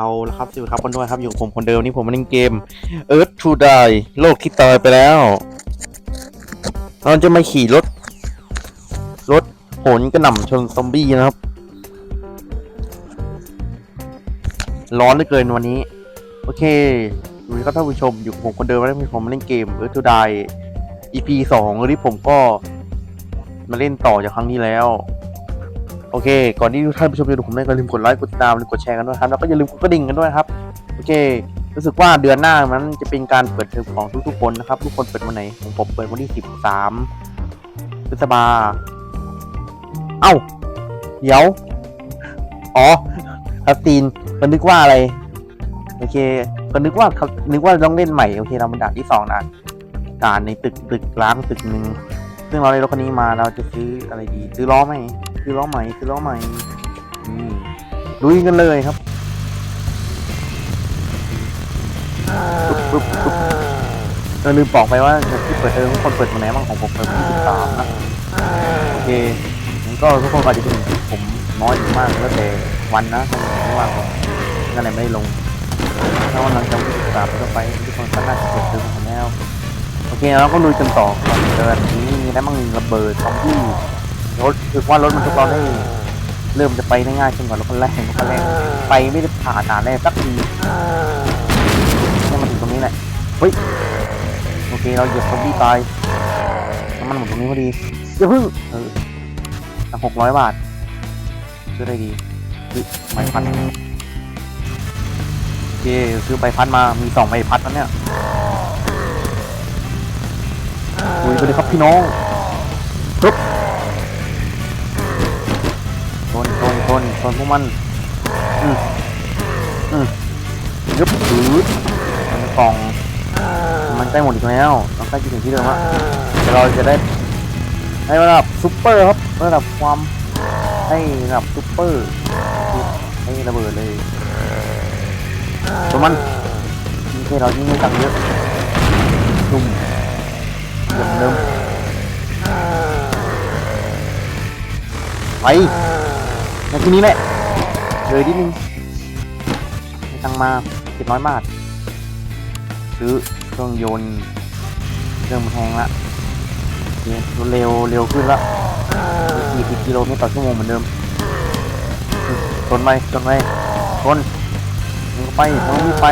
เอาละครับสวัสดีครับคนด้วยครับอยู่กับผมคนเดิมนี่ผมมาเล่นเกม Earth to Die โลกที่ตายไปแล้ว เราจะมาขี่รถ รถโหนกระหน่ำชนซอมบี้นะครับ ร้อนเหลือเกินวันนี้ โอเคดูครับท่านผู้ชมอยู่กับผมคนเดิมแล้วผมมาเล่นเกม Earth to Die EP สองที่ผมก็มาเล่นต่อจากครั้งที่แล้ว โอเค ก่อนที่ท่านผู้ชมจะดูผมได้ก็อย่าลืมกดไลค์กดติดตามกดแชร์กันด้วยครับแล้วก็อย่าลืมกดกระดิ่งกันด้วยครับโอเค รู้สึกว่าเดือนหน้ามันจะเป็นการเปิดเทอมของทุกๆคนนะครับทุกคนเปิดวันไหนของผมเปิดวันที่สิบสามพฤษภาเอ้าเดี๋ยวอ๋อคัสตีนก็นึกว่าอะไร โอเคก็นึกว่าเขานึกว่าต้องเล่นใหม่โอเคเรามาด่านที่สองนะด่านในตึกตึกล้างตึกหนึ่งซึ่งเราได้รถคันนี้มาเราจะซื้ออะไรดี ซื้อล้อไหม ซื้อล้อใหม่ซื้อล้อใหม่อืมลุยกันเลยครับปุ๊บปุ๊บปุ๊บเราลืมบอกไปว่าที่เปิดเทอมทุกคนเปิดวันไหนบ้างของผมเปิดวันที่สิบสามนะโอเคงั้นก็ทุกคนอาจจะเป็นผมน้อยหรือมากแล้วแต่วันนะเพราะว่าผมนั่นแหละไม่ได้ลงถ้าวันหลังจากวันที่สิบสามก็ไปทุกคนก็น่าจะเปิดเทอมกันแล้วโอเคเราก็ลุยกันต่อก่อนเดินนี้มีอะไรบ้างระเบิดซอมบี้ รถคือว่ารถมันทุกเราได้เริ่มจะไปได้ง่ายขึ้นกว่ารถคันแรกรถคันแรกไปไม่ได้ผ่านด่านแรกสักทีเนี่ยมาถึงตรงนี้แหละเฮ้ยโอเคเราเหยียบซอมบี้ตายน้ำมันหมดตรงนี้พอดีอย่าเพิ่งเออตั้งหกร้อยบาทซื้อได้ดีซื้อใบพัดโอเคซื้อใบพัดมามีสองใบพัดแล้วเนี่ยคุยไปเลยครับพี่น้องปึ๊บ ชนชนพวกมันอืมอืมยึบถือมันกล่อง มันใกล้หมดอีกแล้วต้องใกล้จะถึงที่เดิมแล้วเดี๋ยวเราจะได้ให้ระดับซุปเปอร์ครับระดับความให้ระดับซุปเปอร์ให้ระเบิดเลยตัวมันนี่แค่เรายิ่งไม่ตังเยอะตุ้มเหมือนเดิมไป ในที่นี้แหละเลยนิดนึงให้ตังมาเจ็ดร้อยบาทซื้อเครื่องยนต์เครื่องมันแพงละเร็วเร็วขึ้นละสี่สิบกิโลเมตรต่อชั่วโมงเหมือนเดิมชนไปชนไปชนมึงไปมึงไม่ไป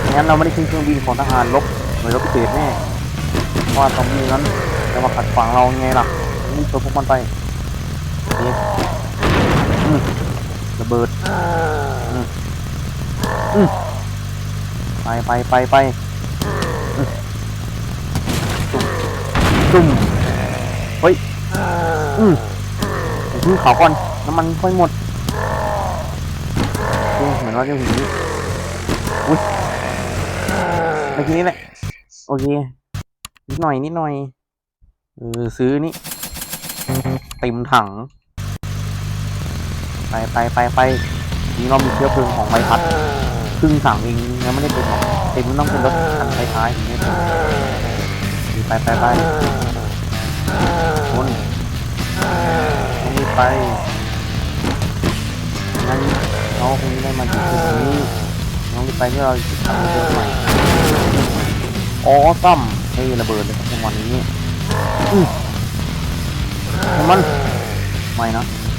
ไม่งั้นเราไม่ได้ขึ้นเครื่องบินของทหารลบหน่วยรบพิเศษแน่ว่าซอมบี้นั้นจะมาขัดขวางเราไงล่ะนี่ตัวพวกมันไปเอืม ระเบิดอืมอืมไปไปไปไปอืมตุ่มตุ่มเฮ้ยอืมเดี๋ยวพึ่งเขาก่อนน้ำมันค่อยหมดโอเคเหมือนว่าจะถึงนี้อุ้ยไปทีนี้แหละโอเคนิดหน่อยนิดหน่อยเออซื้อนี่เต็มถัง ไปไปไปไปนี่เรามีเชื้อเพลิงของใบพัดครึ่งถังเองยังไม่ได้เต็มหรอกเต็มมันต้องเป็นรถคันท้ายๆอย่างนี้ไปไปไปคนต้องรีบไปงั้นเขาคงไม่ได้มาถึงจุดนี้น้องรีบไปเพื่อเราจะทำเรื่องใหม่อ๋อซ้ำให้ระเบิดเลยครับจังหวะนี้อือให้มันไม่นะให้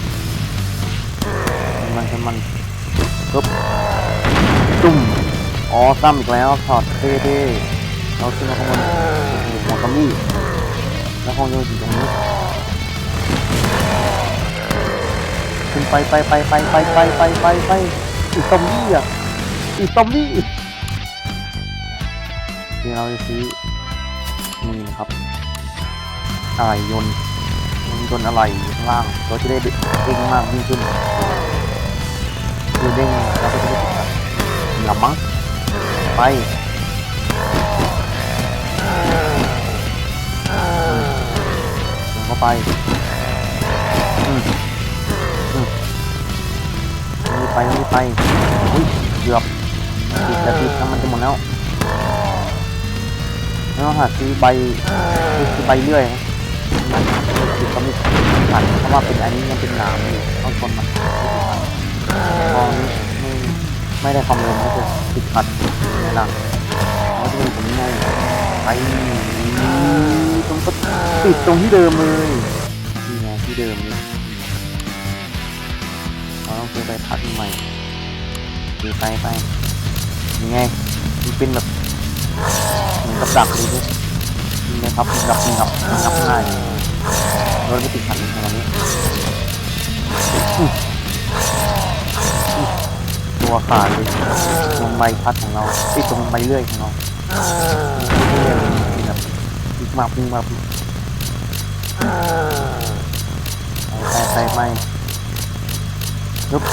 มันให้มันปึ๊บจุ่มอ๋อซ้ำอีกแล้วถอดเท่ๆเราขึ้นมาข้างบนหัวกัมมี่แล้วห้องโยนอยู่ตรงนี้ขึ้นไปไปไปไปไปไปไปไปไปอีกซอมบี้อะอีกซอมบี้ที่เราจะซื้อนี่นะครับอะไรยนต์ยนต์อะไรข้างล่างเราจะได้เด้งมากยิ่งขึ้น คือเด้งเราก็จะได้ติดกับหลับมั้งไปเดินเข้าไปอืมอืมนี่ไปนี่ไปอุ้ยเกือบติดแล้วติดน้ำมันจะหมดแล้วแล้วหาซื้อใบซื้อใบเลื่อยนะมันคือก็ไม่ผ่านเพราะว่าเป็นอันนี้ยังเป็นหนามอยู่ต้องทนมัน พอนไม่ไม่ได้ความเร็วมันก็จะติดขัดไงล่ะมันก็จะเป็นผมไงไปตรงก็ติดตรงที่เดิมเลยนี่ไงที่เดิมนี่เราต้องซื้อไปพัดใหม่ซื้อไปไปนี่ไงมันเป็นแบบเหมือนกับดักเลยด้วยนี่นะครับดักนี่ครับมันดักง่ายรถไม่ติดขัดในตรงนี้ ตัวขาดเลยตรงใบพัดของเราไอ้ยตรงใบเลื่อยของเราเลื่อยเลยแบบพิกมาพิกมาพิกไปไปไปยุบ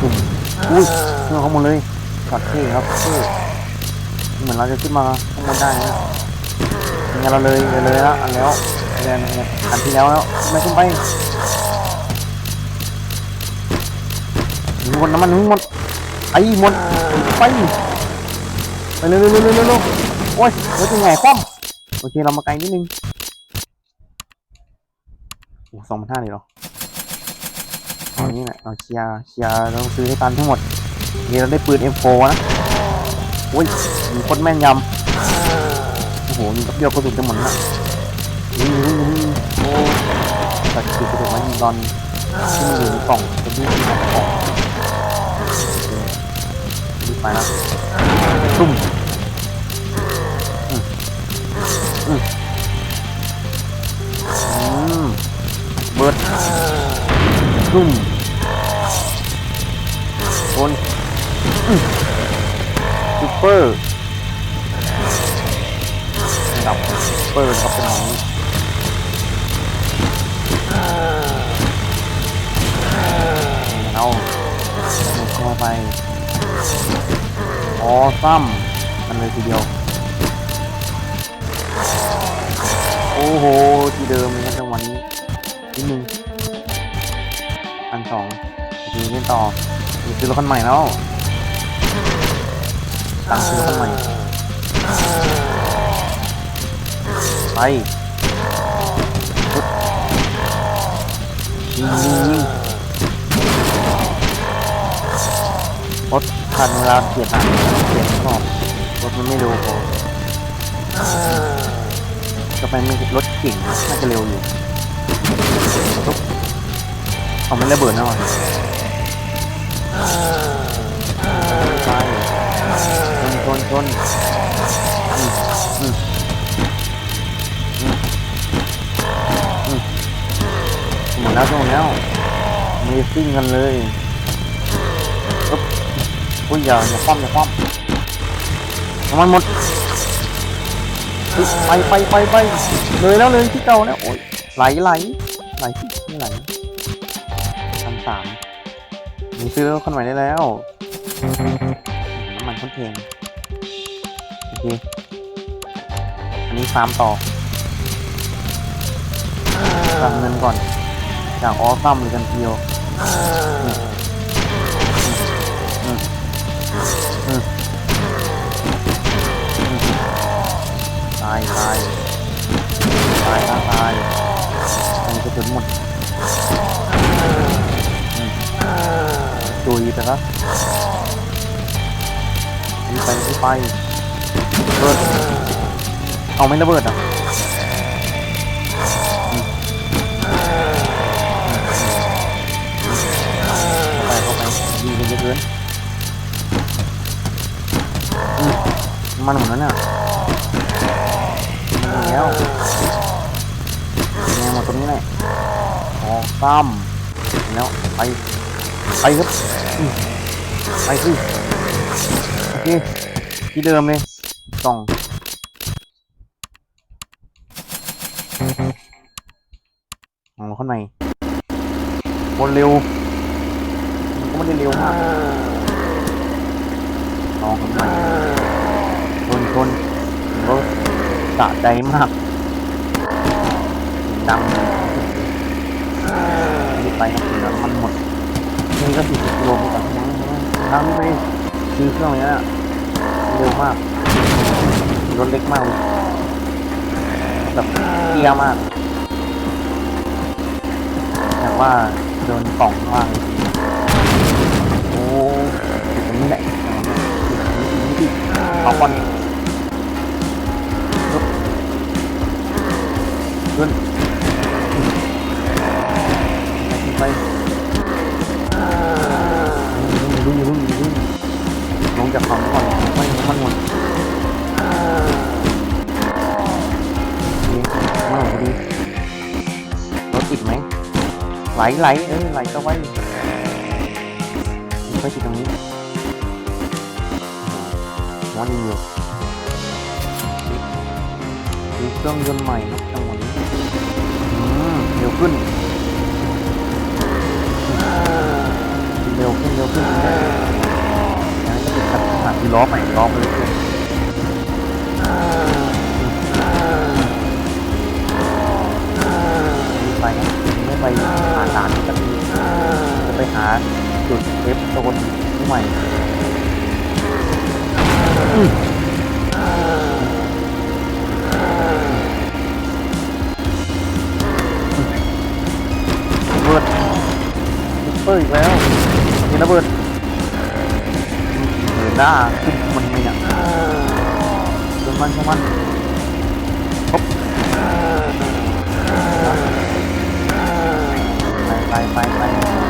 ตุ่มอุ้ยขึ้นมาข้างบนเลยช็อตเท่ครับเท่เหมือนเราจะขึ้นมาข้างบนได้นะยังไงเราเลยเลยเลยแล้วอันแล้วเรียนอันที่แล้วแล้วไม่ขึ้นไป หมดน้ำมันหมดไอ้หมดไปไปเร็วเร็วเร็วเร็วเร็วโอ้ยรถยังไงคว่ำโอเคเรามาไกลนิดนึงโอ้สองพันห้าเลยเหรอเอานี้แหละเอาเชียร์เชียร์เราต้องซื้อให้ตันทั้งหมดเดี๋ยวเราได้ปืน M4 นะโอ้ยมีคนแม่นยำโอ้โหมีกับเดียวกระสุนจะหมดละนี่นี่นี่โอ้ตัดคือกระสุนไว้ยิงตอนที่มันอยู่ในกล่องจะดูที่ในกล่อง ไปนะตุ้มอืมอืมอืมเบิร์ดตุ้มโอนอืมซุปเปอร์ดับซุปเปอร์ครับเป็นอย่างนี้เอาเข้าไป อ๋อซ้ำมันเลยทีเดียว โอ้โห ที่เดิมเลยนะจังหวะนี้นิดนึงอันสองทีเล่นต่อมีซื้อรถคันใหม่แล้วตังค์ซื้อรถคันใหม่ไปยิงยิงยิง คันเวลาเปลี่ยนหางเปลี่ยนรอบรถมันไม่เร็วพอก็ไปม่รถเก่งน่าจะเร็วอยู่ปุ๊บเอาไม่ระเบิดนะวะไปชนชนชนหมดแล้วหมดแล้วมีซิ่งกันเลย อุ้ยอย่าอย่าคว่ำอย่าคว่ำน้ำมันหมดไปไปไปไปเลยแล้วเลยที่เก่าแล้วโอ้ยไหลไหลไหลไม่ไหลพันสามมีซื้อรถคันใหม่ได้แล้วน้ำมันค่อนแพงโอเคอันนี้ฟาร์มต่อทำเงินก่อน จากออซัมหรือกันเทียว ตายตายตายตายตายอันนี้ก็ถึงหมดตุยไปครับไปไปเบิดเอาไม่ระเบิดอะเข้าไปเข้าไปยิงกันเยอะเกินอื มันหมดแล้วเนี่ยมันแล้วแงมดตรงนี้แหละออกซ้ำแล้วไปไปครับไปสิโอเคที่เดิมเลยสองของข้างในคนเร็วมันก็ไม่ได้เร็วมาก ลองกันใหม่ชนชนรถสะใจมากดังรีบไปครับมันหมดนี่ก็สี่สิบกิโลเมตรต่อชั่วโมงทางนี้ไปซื้อเครื่องเลยนะเร็วมากรถเล็กมากแบบเตี้ยมากแต่ว่าโดนป่องข้างล่างเลย เอาก่อนลุกขึ้นไปรุ่งรุ่งรุ่งลงจากฝั่งก่อนไม่มันหมดดีมากดีรถติดไหมไหลไหลเออไหลก็ไว้ มอนี่อยู่มีเครื่องยนต์ใหม่นะจังหวะนี้อืมเร็วขึ้นเร็วขึ้นเร็วขึ้นยังจะขัดขัดที่ล้อใหม่ล้อไปเลยไปไม่ไปหาด่านนี้สักทีจะไปหาจุดเอฟโซนใหม่ เบิดเปอร์อีกแล้วมีระเบิดเหินหน้าขึ้นมันไม่เนี่ยจนมันจนมันปุ๊บไปไปไปไป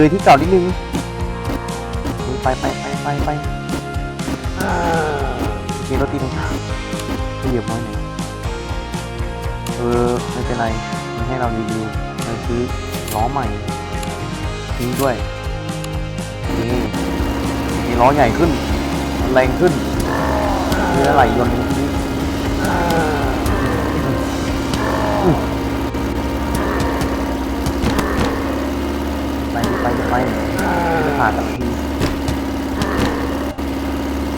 เลยที่เก่านิดนึงไปไปไปไปไปโอเครถตีนที่เหยียบน้อยหนเออไม่เป็นไรมันให้เรารีวิวเราซื้อล้อใหม่ทิ้งด้วยโอเคมีล้อใหญ่ขึ้นแรงขึ้นมีอะไรยนต์ ไปจะไปจะผ่านสักที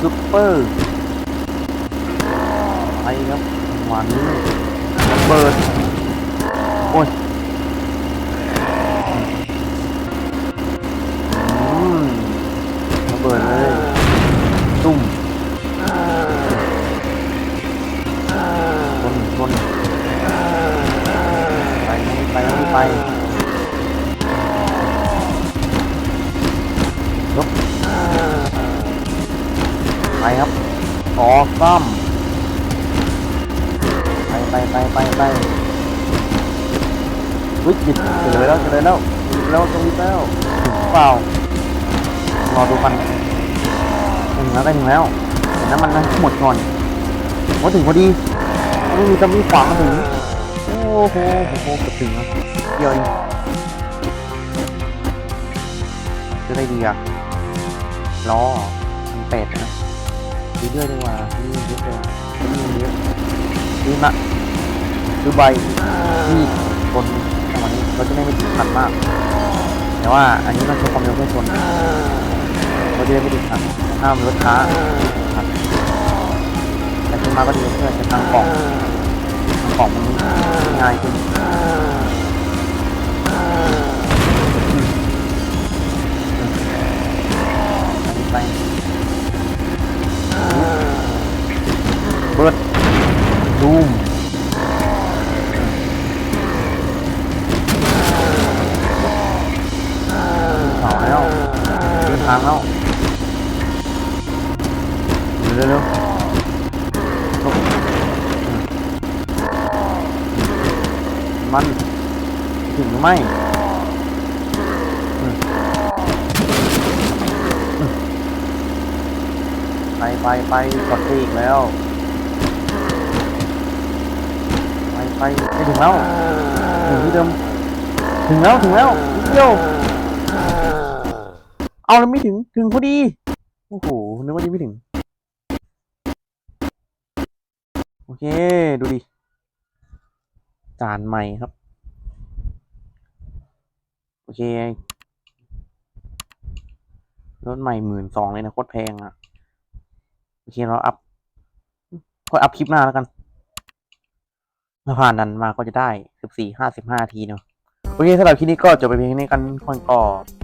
ซุปเปอร์ไปครับหวานนี้ระเบิดโอ้ย ไปไปไปไปไปวิจิตเฉลยแล้วเฉลยแล้วหยุดแล้วตรงนี้แล้วถึงเปล่ารอดูกันถึงแล้วใกล้ถึงแล้วเดี๋ยวน้ำมันนะหมดก่อนว่าถึงพอดีไม่มีตำมีขวางมาถึงโอ้โหโอ้โหเกือบถึงแล้วเดียวเองจะได้ดีอะล้อมันเป็ดนะดีเรื่อยดีกว่าดีเยอะเลยดีเยอะดีมาก ดูใบที่บนจังหวะนี้เราจะได้ไม่ติดขัดมาก แต่ว่าอันนี้มันใช้ความเร็วเพื่อชนเราจะได้ไม่ติดขัดห้ามรถช้าขัดแต่ขึ้นมาก็ดีเพื่อจะทางกล่องทางกล่องมันง่ายขึ้นไปเบิดดูมเผาแล้วเดินทางแล้วเร็วเร็วๆลงมันถึงหรือ ไม่ไปไปไปกดตีอีกแล้ว ไปไปไม่ถึงแล้วถึงที่เดิมถึงแล้วถึงแล้วนิดเดียวเอาแล้วไม่ถึงถึงพอดีโอ้โหนึกว่าจะไม่ถึงโอเค ดูดิจานใหม่ครับ โอเค รถใหม่หมื่นสองเลยนะโคตรแพงอะ โอเค เราอัพก็อัพคลิปหน้าแล้วกันถ้าผ่านนั้นมาก็จะได้สิบสี่ห้าสิบห้าทีเนาะ โอเคสำหรับคลิปนี้ก็จบไปเพียงนี้กันคนก็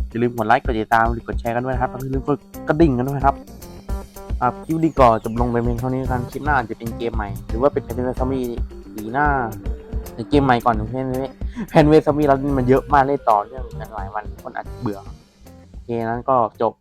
อย่าลืมกดไลค์ กดติดตามหรือกดแชร์กันด้วยนะครับแล้วอย่าลืมกดกระดิ่งกันด้วยครับครับคลิปนี้ก็จบลงไปเพียงเท่านี้กัน คลิปหน้าอาจจะเป็นเกมใหม่ หรือว่าเป็นแพนเวสมีปีหน้า ในเกมใหม่ก่อนเพนเวแพนเวสมีเรามันเยอะมากเล่นต่อเนื่องกันหลายวันคนอาจจะเบื่อโอเคนั้นก็จบ